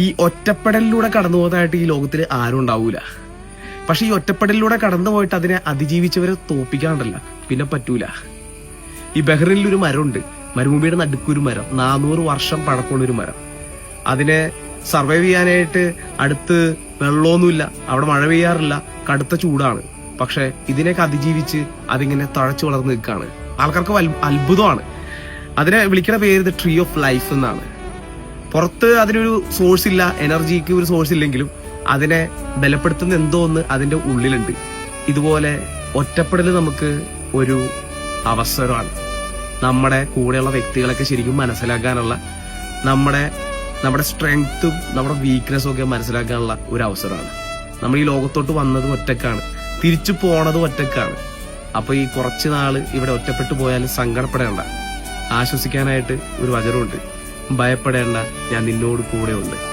ഈ ഒറ്റപ്പെടലിലൂടെ കടന്നു പോകുന്നതായിട്ട് ഈ ലോകത്തിൽ ആരും ഉണ്ടാവൂല. പക്ഷെ ഈ ഒറ്റപ്പെടലിലൂടെ കടന്നു പോയിട്ട് അതിനെ അതിജീവിച്ചവരെ തോപ്പിക്കാണ്ടല്ല. പിന്നെ പറ്റൂല. ഈ ബഹ്റിനിൽ ഒരു മരമുണ്ട്. മരുഭൂമിയുടെ നടുക്കൊരു മരം. നാനൂറ് വർഷം പഴക്കമുള്ള ഒരു മരം. അതിനെ സർവൈവ് ചെയ്യാനായിട്ട് അടുത്ത് വെള്ളമൊന്നുമില്ല. അവിടെ മഴ പെയ്യാറില്ല. കടുത്ത ചൂടാണ്. പക്ഷെ ഇതിനെയൊക്കെ അതിജീവിച്ച് അതിങ്ങനെ തഴച്ചു വളർന്ന് നിൽക്കുകയാണ്. ആൾക്കാർക്ക് അത്ഭുതമാണ്. അതിനെ വിളിക്കുന്ന പേര് ട്രീ ഓഫ് ലൈഫ് എന്നാണ്. പുറത്ത് അതിനൊരു സോഴ്സ് ഇല്ല എനർജിക്ക് ഒരു സോഴ്സ് ഇല്ലെങ്കിലും അതിനെ ബലപ്പെടുത്തുന്ന എന്തോ ഒന്ന് അതിന്റെ ഉള്ളിലുണ്ട്. ഇതുപോലെ ഒറ്റപ്പെടൽ നമുക്ക് ഒരു അവസരമാണ്. നമ്മുടെ കൂടെയുള്ള വ്യക്തികളൊക്കെ ശരിക്കും മനസ്സിലാക്കാനുള്ള നമ്മുടെ നമ്മുടെ സ്ട്രെങ്ത്തും നമ്മുടെ വീക്ക്നെസ്സും ഒക്കെ മനസ്സിലാക്കാനുള്ള ഒരു അവസരമാണ്. നമ്മൾ ഈ ലോകത്തോട്ട് വന്നത് ഒറ്റക്കാണ്. തിരിച്ചു പോണത് ഒറ്റക്കാണ്. അപ്പൊ ഈ കുറച്ച് നാൾ ഇവിടെ ഒറ്റപ്പെട്ടു പോയാലും സങ്കടപ്പെടേണ്ട. ആശ്വസിക്കാനായിട്ട് ഒരു വചനമുണ്ട് ഭയപ്പെടേണ്ട ഞാൻ നിന്നോട് കൂടെ ഉണ്ട്